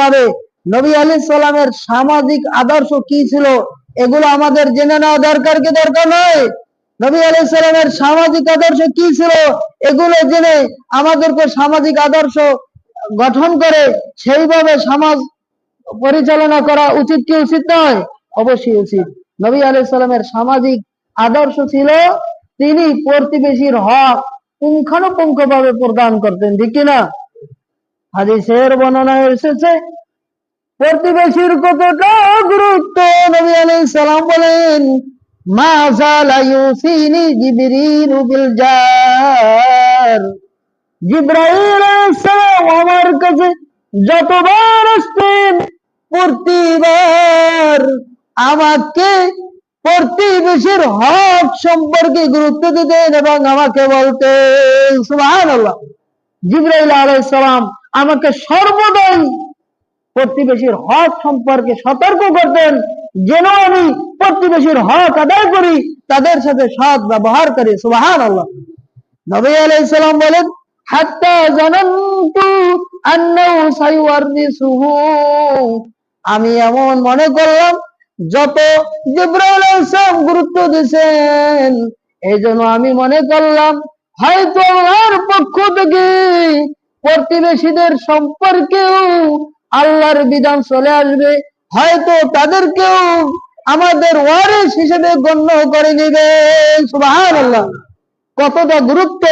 ভাবে নবী আলী সালামের সামাজিক আদর্শ কি ছিল, এগুলো আমাদের জেনে নেওয়া দরকার কি দরকার নয়? নবী আলী সালামের সামাজিক আদর্শ কি ছিল, এগুলো জেনে আমাদেরকে সামাজিক আদর্শ গঠন করে সেইভাবে সমাজ পরিচালনা করা উচিত কি উচিত নয়? অবশ্যই উচিত। নবী আলী সালামের সামাজিক আদর্শ ছিল, তিনি প্রতিবেশীর হক পুঙ্খানুপুঙ্খ ভাবে প্রদান করতেন, ঠিক কিনা হাদিসের বর্ণনায় এসেছে, প্রতিবেশীর কতটা গুরুত্ব? নবী আলাইহিস সালাম বলেন আমার কাছে যতবার আসতেন, প্রতিবার আমাকে প্রতিবেশীর হক সম্পর্কে গুরুত্ব দিতেন এবং আমাকে বলতেন, সুবহানাল্লাহ। জিব্রাইল আলাইহিস সালাম আমাকে সর্বদাই প্রতিবেশীর হক সম্পর্কে সতর্ক করতেন। যেন আমি প্রতিবেশীর হক আদায় করি, তাদের সাথে সৎ ব্যবহার করি। সুবাহান আল্লাহ নবী আলাইহিস সালাম বলেন আমি এমন মনে করলাম, যত জিব্রাইল আলাইহিস গুরুত্ব দিয়েছেন, এই জন্য আমি মনে করলাম, হয়তো আল্লাহর পক্ষ থেকে প্রতিবেশীদের সম্পর্কেও আল্লাহর বিধান চলে আসবে। হয়তো তাদেরকেও আমাদের ওয়ারিস হিসেবে গণ্য করে নিবে কতটা গুরুত্ব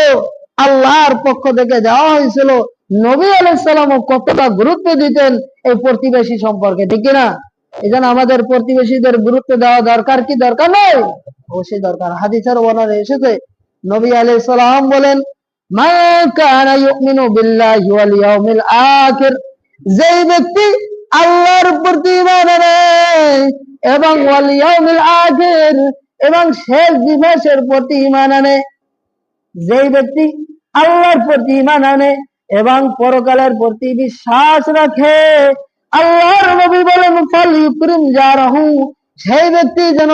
আল্লাহর পক্ষ থেকে দেওয়া হয়েছিল। নবী আলাইসালামও কতটা গুরুত্ব দিতেন এই প্রতিবেশী সম্পর্কে, ঠিক না এই আমাদের প্রতিবেশীদের গুরুত্ব দেওয়া দরকার কি দরকার নয় অবশ্যই দরকার। হাদিসের বর্ণনা এসেছে। নবী আলাইহিস বলেন যেই ব্যক্তি আল্লাহর প্রতি এবং এবং শেষ দিবসের প্রতি যেই ব্যক্তি আল্লাহর প্রতি এবং পরকালের প্রতি বিশ্বাস রাখে, আল্লাহর নবী বলেন, ফল ইউকরিম জারাহু সেই ব্যক্তি যেন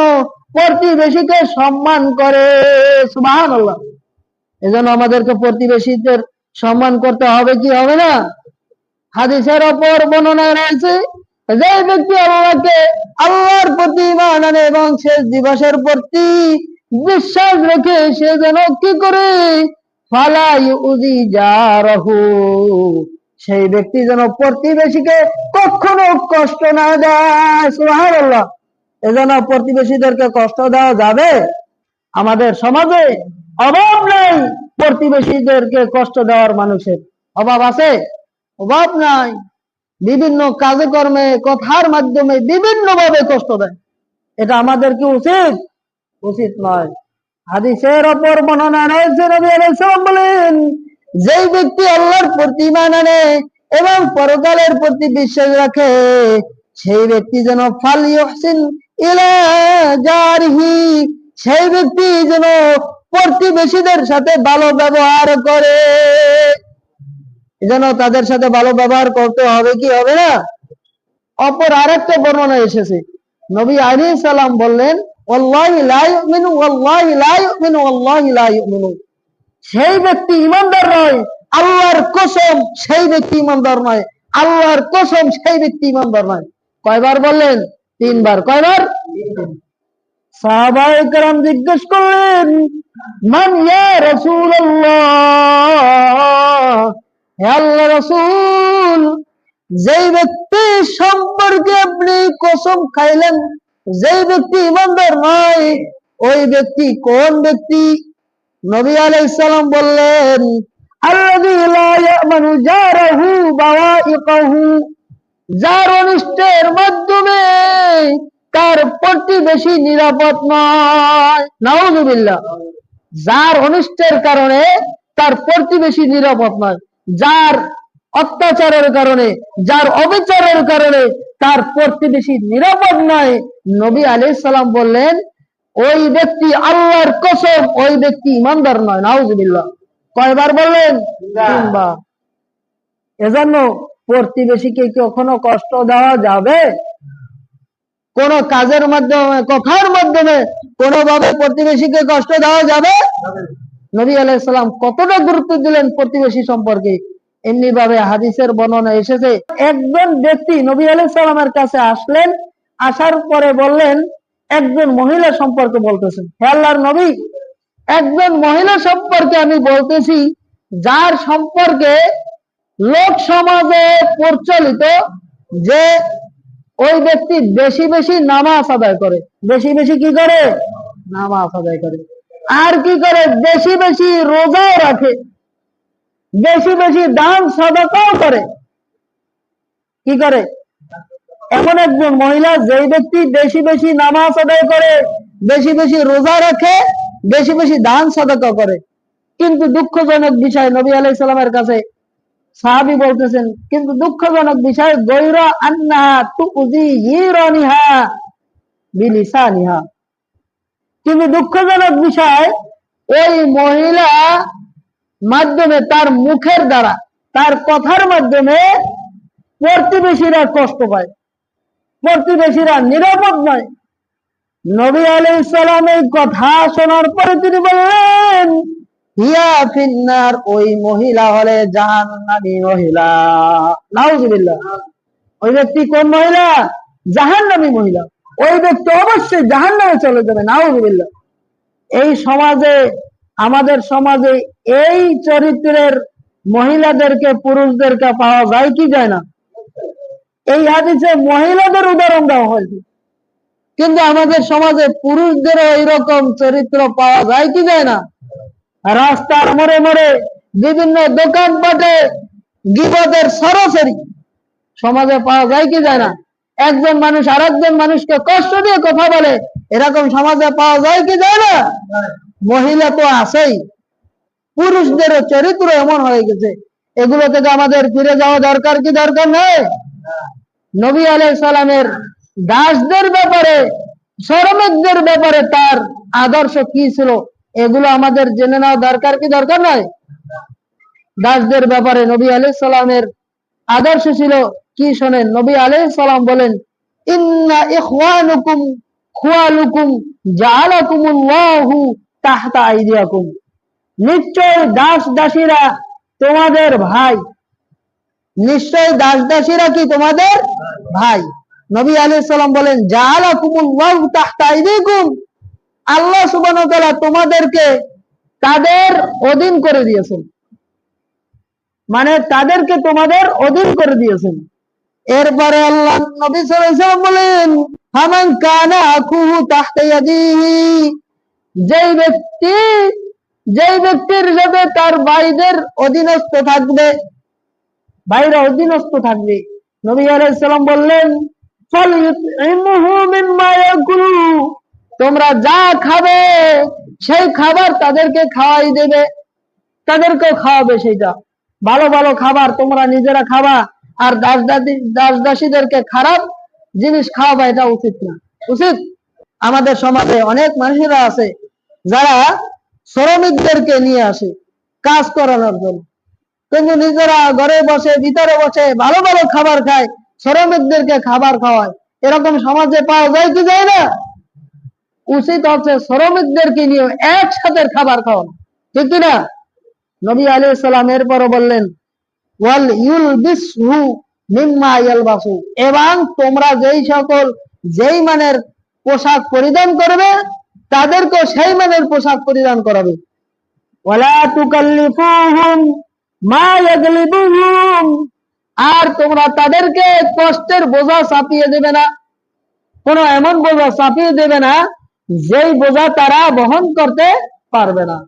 প্রতিবেশীকে সম্মান করে। সুবহানাল্লাহ। এজন্য আমাদেরকে প্রতিবেশীদের সম্মান করতে হবে কি হবে না? হাদিসের অপর বর্ণনায় রয়েছে যে ব্যক্তি আল্লাহকে আল্লাহর প্রতি ইমান আনে এবং শেষ দিবসের প্রতি বিশ্বাস রেখে সে যেন কি করে? সেই ব্যক্তি যেন প্রতিবেশীকে কখনো কষ্ট না দেয় এজন্য প্রতিবেশীদেরকে কষ্ট দেওয়া যাবে আমাদের সমাজে। অভাব নেই প্রতিবেশীদেরকে কষ্ট দেওয়ার মানুষের। অভাব আছে? অভাব নাই। বিভিন্ন কাজে কর্মে, কথার মাধ্যমে বিভিন্ন ভাবে কষ্ট দেয়। এটা আমাদের কি উচিত? উচিত নয়। হাদিসের অপর বর্ণনা রয়েছে, নবী আলাইহিস সালাম বলেন, যেই ব্যক্তি আল্লাহর প্রতি আনে এবং পরকালের প্রতি বিশ্বাস রাখে, সেই ব্যক্তি যেন ফাল ইউহসিন ইলা জারিহি, সেই ব্যক্তি যেন প্রতিবেশীদের সাথে ভালো ব্যবহার করে। যেন তাদের সাথে ভালো ব্যবহার করতে হবে কি হবে না? অপর আরেকটা বর্ণনা এসেছে। নবী আলী সালাম বললেন সেই ব্যক্তি ইমানদার নয়, আল্লাহর কসম সেই ব্যক্তি ইমানদার নয়, আল্লাহর কসম সেই ব্যক্তি ইমানদার নয়। কয়বার বললেন? তিনবার। কয়বার? সাহাবায়ে কেরাম জিজ্ঞেস করলেন, মান হে আল্লাহ রাসূল, যেই ব্যক্তি সম্পর্কে আপনি কসম খাইলেন, যেই ব্যক্তি ইমানদার নয়, ওই ব্যক্তি কোন ব্যক্তি? নবী আলাইহিস সালাম বললেন যার অনিষ্টের মাধ্যমে তার প্রতিবেশী নিরাপদ নয়। নাউজুবিল্লাহ। যার অনিষ্টের কারণে তার প্রতিবেশী নিরাপদ নয়। যার অত্যাচারের কারণে যার অবিচারের কারণে তার প্রতিবেশী নিরাপদ নয়। নবী আলাইহিস সালাম বললেন ওই ব্যক্তি আল্লাহর কসম ওই ব্যক্তি ইমানদার নয়। নাউজুবিল্লাহ। কয়বার বললেন? এজন্য প্রতিবেশীকে কখনো কষ্ট দেওয়া যাবে? কোন কাজের মাধ্যমে, কথার মাধ্যমে কোনোভাবে প্রতিবেশীকে কষ্ট দেওয়া যাবে? নবী আলাইহিস সালাম কতটা গুরুত্ব দিলেন প্রতিবেশী সম্পর্কে? এমনি ভাবে হাদিসের বর্ণনা এসেছে, একজন ব্যক্তি নবী আলাইহিস সালামের কাছে আসলেন, আসার পরে বললেন, একজন মহিলা সম্পর্কে বলতেছেন। আল্লাহর নবী, একজন মহিলা সম্পর্কে আমি বলতেছি, যার সম্পর্কে লোক সমাজে প্রচলিত যে ওই ব্যক্তি বেশি বেশি নামাজ আদায় করে। বেশি বেশি কি করে? নামাজ আদায় করে। আর কি করে? বেশি বেশি রোজাও রাখে। বেশি বেশি দান সদাকাও করে। কি করে? এমন একজন মহিলা যেই ব্যক্তি বেশি বেশি নামাজ আদায় করে, বেশি বেশি রোজা রাখে, বেশি বেশি দান সদাকা করে। কিন্তু দুঃখজনক বিষয় নবী আলাই সালামের কাছে সাহাবি বলতেছেন, কিন্তু দুঃখজনক বিষয় গৈর আন্না তু উজি ইরানিহা বিলিসানিহা। কিন্তু দুঃখজনক বিষয়, ওই মহিলা মাধ্যমে, তার মুখের দ্বারা, তার কথার মাধ্যমে প্রতিবেশীরা কষ্ট পায়, প্রতিবেশীরা নিরাপদ নয়। নবী আলাই এই কথা শোনার পরে তিনি বললেন ফিন্নার, ওই মহিলা হলে জাহান্নামী মহিলা। নাউজুবিল্লাহ ওই ব্যক্তি কোন মহিলা? জাহান্নামী মহিলা। ওই ব্যক্তি অবশ্যই জাহান্নামে চলে যাবে নাউজুবিল্লাহ এই সমাজে, আমাদের সমাজে এই চরিত্রের মহিলাদেরকে, পুরুষদেরকে পাওয়া যায় কি যায় না? এই হাদিসে মহিলাদের উদাহরণ দেওয়া হয়েছে। কিন্তু আমাদের সমাজে পুরুষদেরও এইরকম চরিত্র পাওয়া যায় কি যায় না? রাস্তার মোড়ে মোড়ে বিভিন্ন দোকানপাটে গিবদের সরাসরি সমাজে পাওয়া যায় কি যায় না? একজন মানুষ আরেকজন মানুষকে কষ্ট দিয়ে কথা বলে, এরকম সমাজে পাওয়া যায় কি যায় না? মহিলা তো আছেই। পুরুষদেরও চরিত্র এমন হয়ে গেছে। এগুলো থেকে আমাদের ফিরে যাওয়া দরকার কি দরকার নেই? নবী আলাই সালামের দাসদের ব্যাপারে, শ্রমিকদের ব্যাপারে তার আদর্শ কি ছিল? এগুলো আমাদের জেনে নেওয়া দরকার কি দরকার নয় দাসদের ব্যাপারে নবী আলাই সালামের আদর্শ ছিল কি শোনেন? নবী আলাই সালাম বলেন তাহতা আইদিয়াকুম। নিশ্চয় দাস দাসীরা তোমাদের ভাই। নিশ্চয় দাস দাসীরা কি তোমাদের ভাই? নবী আলাইহিস সালাম বলেন, জাআলাকুমুল্লাহু তাহতা আইদিকুম আল্লাহ তাআলা তোমাদেরকে তাদের অধীন করে দিয়েছেন। মানে তাদেরকে তোমাদের অধীন করে দিয়েছেন। এরপরে আল্লাহ নবী সাল্লাল্লাহু বলেন, ফামান কানা আকুহু তাহতা যেই ব্যক্তি, যেই ব্যক্তির সাথে তার ভাইদের অধীনস্থ থাকবে, ভাইরা অধীনস্থ থাকবে, নবী আলাইহিস সালাম বললেন ফালইউতইমুহু মিম্মা ইয়াকুলু তোমরা যা খাবে, সেই খাবার তাদেরকে খাওয়াই দেবে। তাদেরকেও খাওয়াবে সেইটা। ভালো ভালো খাবার তোমরা নিজেরা খাবা, আর দাস দাসী দাস দাসীদেরকে খারাপ জিনিস খাওয়াবা, এটা উচিত না। উচিত? আমাদের সমাজে অনেক মানুষেরা আছে, যারা শ্রমিকদেরকে নিয়ে আসে, কাজ করানোর জন্য। কিন্তু নিজেরা ঘরে বসে, ভিতরে বসে ভালো ভালো খাবার খায়, শ্রমিকদেরকে খাবার খাওয়ায়। এরকম সমাজে পাওয়া যায় কি যায় না? উচিত হচ্ছে শ্রমিকদেরকে নিয়ে একসাথে খাবার খাওয়ানো ঠিক না নবী আলী সালাম এরপরও বললেন ওয়াল ইউল বিসহু মিম্মা ইয়ালবাসু এবং তোমরা যেই সকল যেই মানের পোশাক পরিধান করবে তাদেরকে সেই মানের পোশাক পরিধান করাবে ওয়ালা তুকাল্লিফুহুম মা ইয়াগলিবুহুম আর তোমরা তাদেরকে কষ্টের বোঝা চাপিয়ে দেবে না। কোনো এমন বোঝা চাপিয়ে দেবে না যেই বোঝা তারা বহন করতে পারবে না।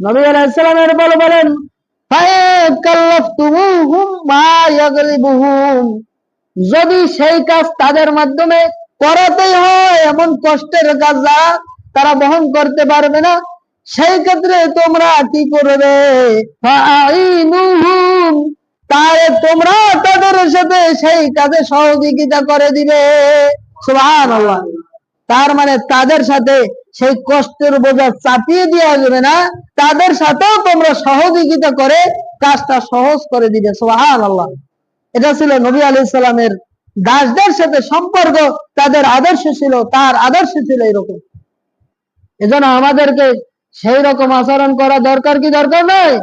নবী আলাইহিস সালামের বলে বলেন যদি সেই কাজ তাদের মাধ্যমে করাতেই হয়, এমন কষ্টের কাজ তারা বহন করতে পারবে না। সেই ক্ষেত্রে তোমরা কি করবে? তাহলে তোমরা তাদের সাথে সেই কাজে সহযোগিতা করে দিবে। সুবহানাল্লাহ। তার মানে তাদের সাথে সেই কষ্টের বোঝা চাপিয়ে দেওয়া যাবে না। তাদের সাথেও তোমরা সহযোগিতা করে কাজটা সহজ করে দিবে। সোহান আল্লাহ এটা ছিল নবী আলি সাল্লামের দাসদের সাথে সম্পর্ক, তাদের আদর্শ ছিল, তার আদর্শ ছিল এরকম। এজন্য আমাদেরকে সেই রকম আচরণ করা দরকার কি দরকার নয়?